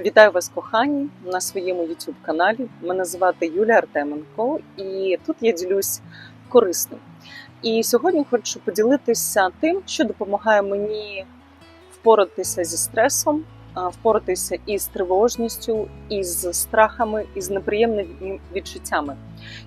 Вітаю вас, кохані, на своєму youtube каналі. Мене звати Юлія Артеменко, і тут я ділюсь корисним. І сьогодні хочу поділитися тим, що допомагає мені впоратися зі стресом, впоратися із тривожністю, із страхами, із неприємними відчуттями.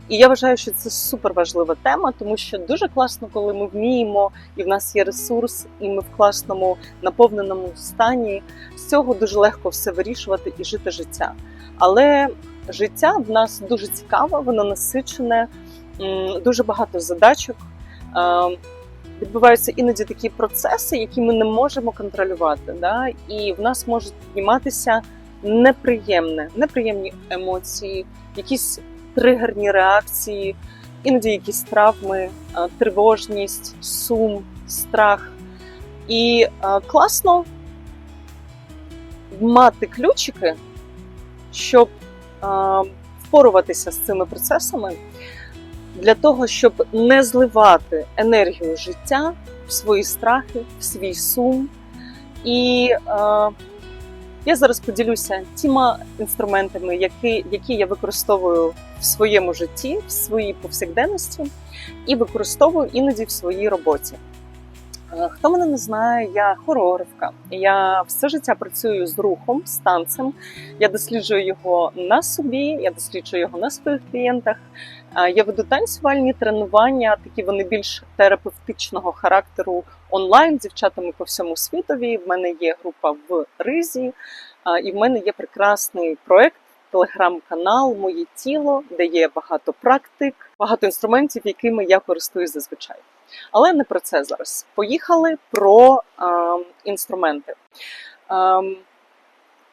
І я вважаю, що це супер важлива тема, тому що дуже класно, коли ми вміємо, і в нас є ресурс, і ми в класному наповненому стані. З цього дуже легко все вирішувати і жити життя. Але життя в нас дуже цікаве, воно насичене, дуже багато задачок. Відбуваються іноді такі процеси, які ми не можемо контролювати. Да? І в нас можуть підніматися неприємне, неприємні емоції, якісь тригерні реакції, іноді якісь травми, е, тривожність, сум, страх. І е, класно мати ключики, щоб е, впоруватися з цими процесами, для того, щоб не зливати енергію життя в свої страхи, в свій сум. І е, я зараз поділюся тіма інструментами, які, які я використовую в своєму житті, в своїй повсякденності, і використовую іноді в своїй роботі. Е, Хто мене не знає, я хореографка. Я все життя працюю з рухом, з танцем. Я досліджую його на собі, я досліджую його на своїх клієнтах. Я веду танцювальні тренування, такі вони більш терапевтичного характеру онлайн з дівчатами по всьому світові. В мене є група в Ризі, і в мене є прекрасний проект. Телеграм-канал Моє тіло, де є багато практик, багато інструментів, якими я користуюсь зазвичай. Але не про це зараз. Поїхали про е, інструменти. Е,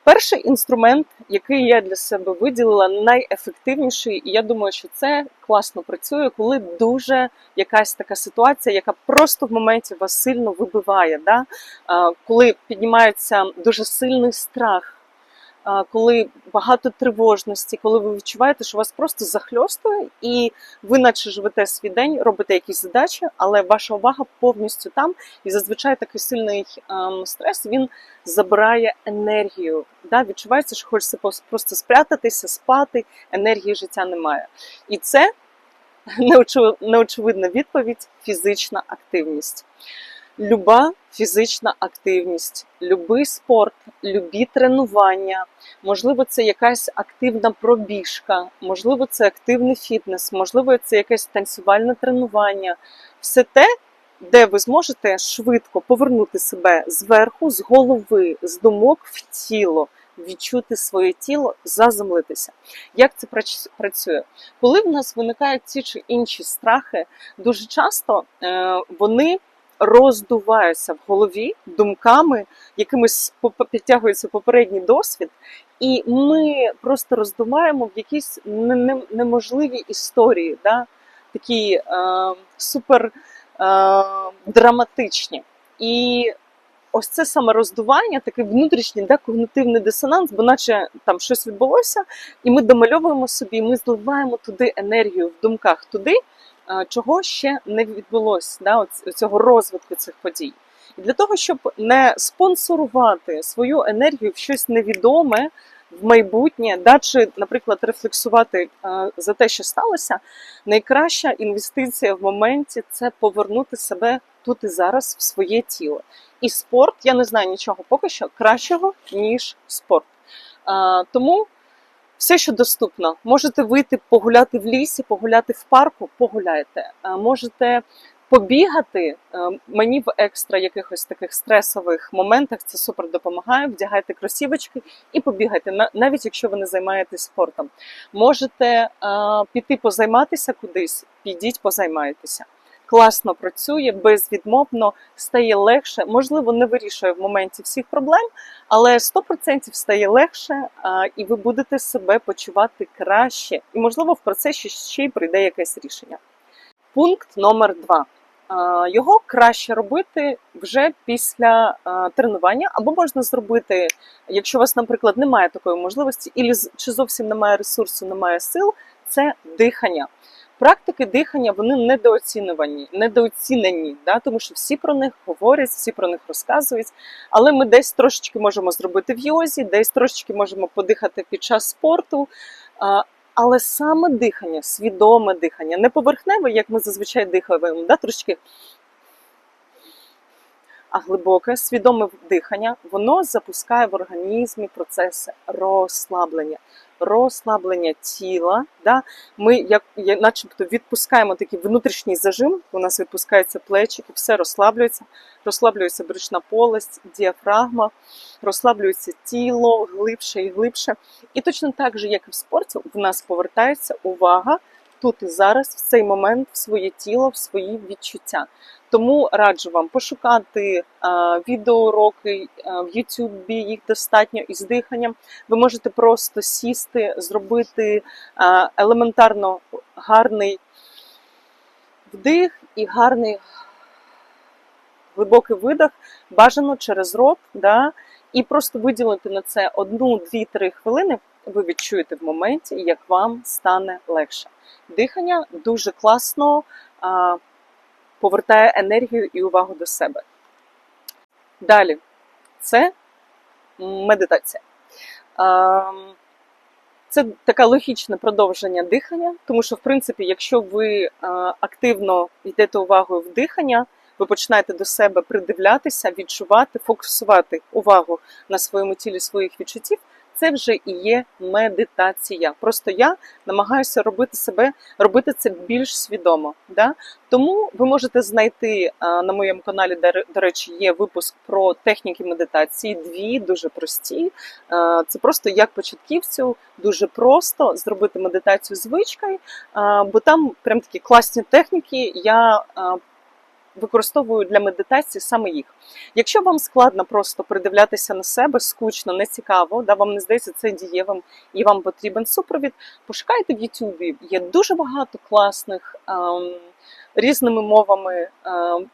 перший інструмент, який я для себе виділила, найефективніший, і я думаю, що це класно працює, коли дуже якась така ситуація, яка просто в моменті вас сильно вибиває. Да? Коли піднімається дуже сильний страх. Коли багато тривожності, коли ви відчуваєте, що вас просто захльостує, і ви наче живете свій день, робите якісь задачі, але ваша увага повністю там. І зазвичай такий сильний ем, стрес він забирає енергію. Да? Відчувається, що хочеться просто спрятатися, спати, енергії життя немає. І це неочевидна відповідь фізична активність. Люба фізична активність, любий спорт, любі тренування, можливо, це якась активна пробіжка, можливо, це активний фітнес, можливо, це якесь танцювальне тренування. Все те, де ви зможете швидко повернути себе зверху, з голови, з думок в тіло, відчути своє тіло, заземлитися. Як це працює? Коли в нас виникають ті чи інші страхи, дуже часто е, вони роздуваються в голові думками, поп- підтягується попередній досвід, і ми просто роздуваємо в якісь не- не- неможливі історії, да? такі е, супер е, драматичні. І ось це саме роздування, такий внутрішній да, когнитивний дисонанс, бо наче там щось відбулося, і ми домальовуємо собі, ми зливаємо туди енергію в думках туди, чого ще не відбулося, да, цього розвитку цих подій. І для того, щоб не спонсорувати свою енергію в щось невідоме в майбутнє, да, чи, наприклад, рефлексувати за те, що сталося, найкраща інвестиція в моменті це повернути себе тут і зараз в своє тіло. І спорт, я не знаю нічого поки що кращого, ніж спорт. Тому все, що доступно, можете вийти погуляти в лісі, погуляти в парку, погуляйте. Е, Можете побігати. Е, Мені в екстра якихось таких стресових моментах це супер допомагає. Вдягайте кросівочки і побігайте, навіть якщо ви не займаєтесь спортом. Можете е, піти позайматися кудись, підіть, позаймайтеся. Класно працює, безвідмовно стає легше. Можливо, не вирішує в моменті всіх проблем, але 100% стає легше, і ви будете себе почувати краще. І, можливо, в процесі ще й прийде якесь рішення. Пункт номер два. Його краще робити вже після тренування, або можна зробити, якщо у вас, наприклад, немає такої можливості, ілі чи зовсім немає ресурсу, немає сил, це дихання. Практики дихання вони недооцінювані, недооцінені, да? тому що всі про них говорять, всі про них розказують. Але ми десь трошечки можемо зробити в йозі, десь трошечки можемо подихати під час спорту. Але саме дихання, свідоме дихання, не поверхневе, як ми зазвичай дихаємо, да? трошечки а глибоке, свідоме дихання, воно запускає в організмі процеси розслаблення, розслаблення тіла. Да? Ми, як, начебто, відпускаємо такий внутрішній зажим, у нас відпускаються плечики, все розслаблюється, розслаблюється брюшна полость, діафрагма, розслаблюється тіло глибше і глибше. І точно так же, як і в спорті, в нас повертається увага тут і зараз, в цей момент, в своє тіло, в свої відчуття. Тому раджу вам пошукати відеоуроки в Ютубі, їх достатньо із диханням. Ви можете просто сісти, зробити елементарно гарний вдих і гарний глибокий видих, бажано через рот, да, і просто виділити на це одну, дві, три хвилини. Ви відчуєте в моменті, як вам стане легше. Дихання дуже класно а, повертає енергію і увагу до себе. Далі, це медитація. А, це таке логічне продовження дихання, тому що, в принципі, якщо ви активно йдете увагою в дихання, ви починаєте до себе придивлятися, відчувати, фокусувати увагу на своєму тілі своїх відчуттів. Це вже і є медитація. Просто я намагаюся робити себе, робити це більш свідомо. Да? Тому ви можете знайти на моєму каналі, до речі, є випуск про техніки медитації. Дві дуже прості. Це просто як початківцю, дуже просто зробити медитацію звичкою, бо там прям такі класні техніки. Я використовую для медитації саме їх. Якщо вам складно просто придивлятися на себе, скучно, не цікаво, да, вам не здається це дієвим і вам потрібен супровід, пошукайте в Ютубі. Є дуже багато класних ем, різними мовами. Ем,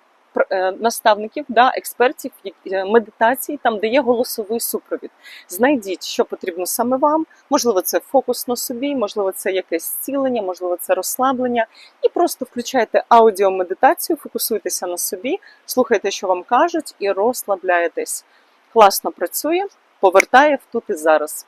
наставників, да, експертів е, медитації, там де є голосовий супровід. Знайдіть, що потрібно саме вам. Можливо, це фокус на собі, можливо, це якесь зцілення, можливо, це розслаблення. І просто включайте аудіомедитацію, фокусуйтеся на собі, слухайте, що вам кажуть, і розслабляєтесь. Класно працює, повертає в тут і зараз.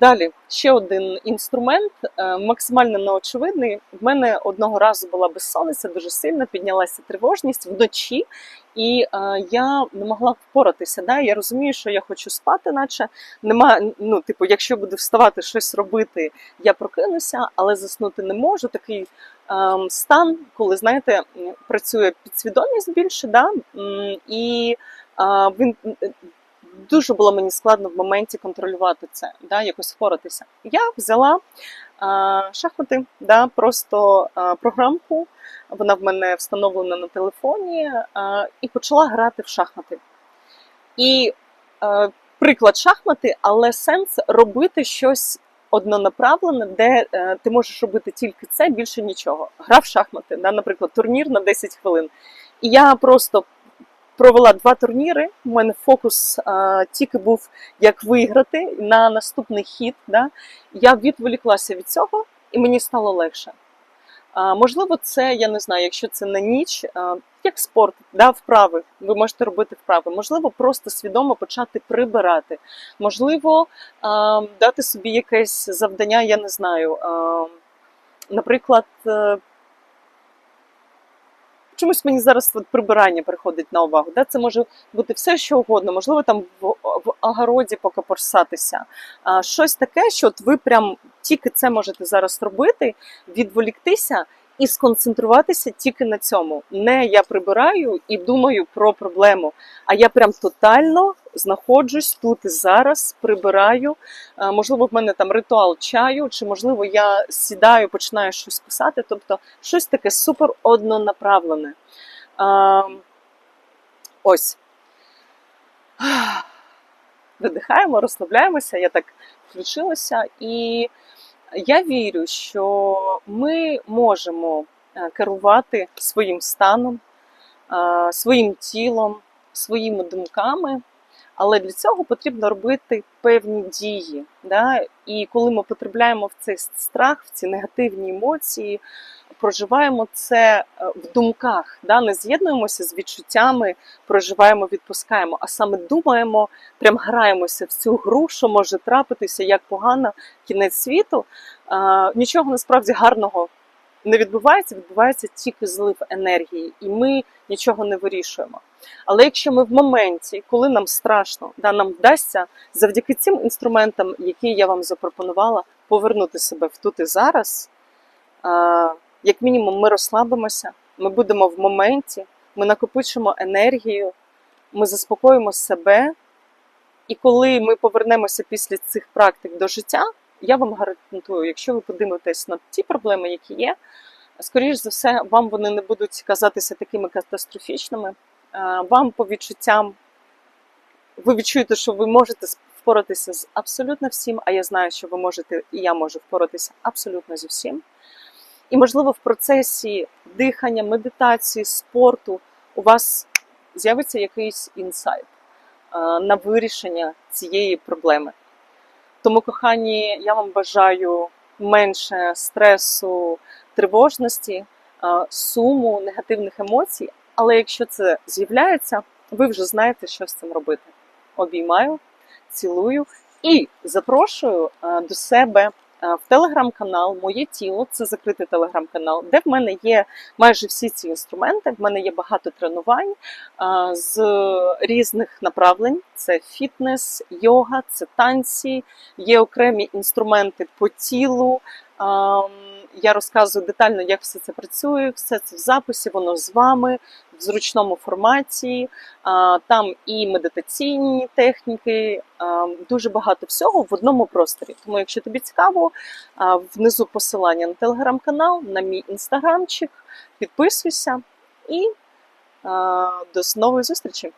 Далі ще один інструмент, е, максимально неочевидний. В мене одного разу була безсонниця, дуже сильно піднялася тривожність вночі, і е, я не могла впоратися. Да? Я розумію, що я хочу спати, наче нема. Ну, типу, якщо буду вставати щось робити, я прокинуся, але заснути не можу. Такий е, стан, коли знаєте, працює підсвідомість більше, да? і е, він дуже було мені складно в моменті контролювати це, да, якось впоратися. Я взяла а, шахмати, да, просто а, програмку, вона в мене встановлена на телефоні, а, і почала грати в шахмати. І а, приклад шахмати, але сенс робити щось. Однонаправлене, де е, ти можеш робити тільки це, більше нічого. Гра в шахмати, да, наприклад, турнір на 10 хвилин. І я просто провела два турніри. У мене фокус а, тільки був як виграти на наступний хід. Да? Я відволіклася від цього, і мені стало легше. А, Можливо, це я не знаю, якщо це на ніч, а, як спорт, да, вправи. Ви можете робити вправи. Можливо, просто свідомо почати прибирати. Можливо, а, дати собі якесь завдання, я не знаю. А, Наприклад, е, Чомусь мені зараз прибирання приходить на увагу. Да? Це може бути все, що угодно, можливо, там в, в огороді покопорсатися. А, Щось таке, що от ви прям тільки це можете зараз робити, відволіктися і сконцентруватися тільки на цьому. Не я прибираю і думаю про проблему, а я прям тотально знаходжусь тут і зараз, прибираю. Можливо, в мене там ритуал чаю, чи можливо я сідаю, починаю щось писати. Тобто щось таке супер однонаправлене. Ось. Видихаємо, розслабляємося, я так включилася і. Я вірю, що ми можемо е, керувати своїм станом, е, своїм тілом, своїми думками Але для цього потрібно робити певні дії. Да? І коли ми потрапляємо в цей страх, в ці негативні емоції, проживаємо це е, в думках, да? не з'єднуємося з відчуттями, проживаємо, відпускаємо, а саме думаємо, прям граємося в цю гру, що може трапитися, як погано кінець світу. А, нічого насправді гарного не відбувається, відбувається тільки злив енергії, і ми нічого не вирішуємо. Але якщо ми в моменті, коли нам страшно, да, нам вдасться завдяки цим інструментам, які я вам запропонувала, повернути себе в тут і зараз, а, як мінімум, ми розслабимося, ми будемо в моменті, ми накопичимо енергію, ми заспокоїмо себе. І коли ми повернемося після цих практик до життя, я вам гарантую, якщо ви подивитесь на ті проблеми, які є, скоріш за все, вам вони не будуть казатися такими катастрофічними. Вам по відчуттям ви відчуєте, що ви можете впоратися з абсолютно всім, а я знаю, що ви можете, і я можу впоратися абсолютно зі всім. І, можливо, в процесі дихання, медитації, спорту у вас з'явиться якийсь інсайт е, на вирішення цієї проблеми. Тому, кохані, я вам бажаю менше стресу, тривожності, е, суму, негативних емоцій. Але якщо це з'являється, ви вже знаєте, що з цим робити. Обіймаю, цілую і запрошую е, до себе в телеграм-канал Моє тіло це закритий телеграм-канал, де в мене є майже всі ці інструменти. В мене є багато тренувань е, з різних направлень: це фітнес, йога, це танці, є окремі інструменти по тілу. Я розказую детально, як все це працює, все це в записі, воно з вами в зручному форматі. Там і медитаційні техніки, дуже багато всього в одному просторі. Тому, якщо тобі цікаво, внизу посилання на телеграм-канал, на мій інстаграмчик, підписуйся і до нової зустрічі!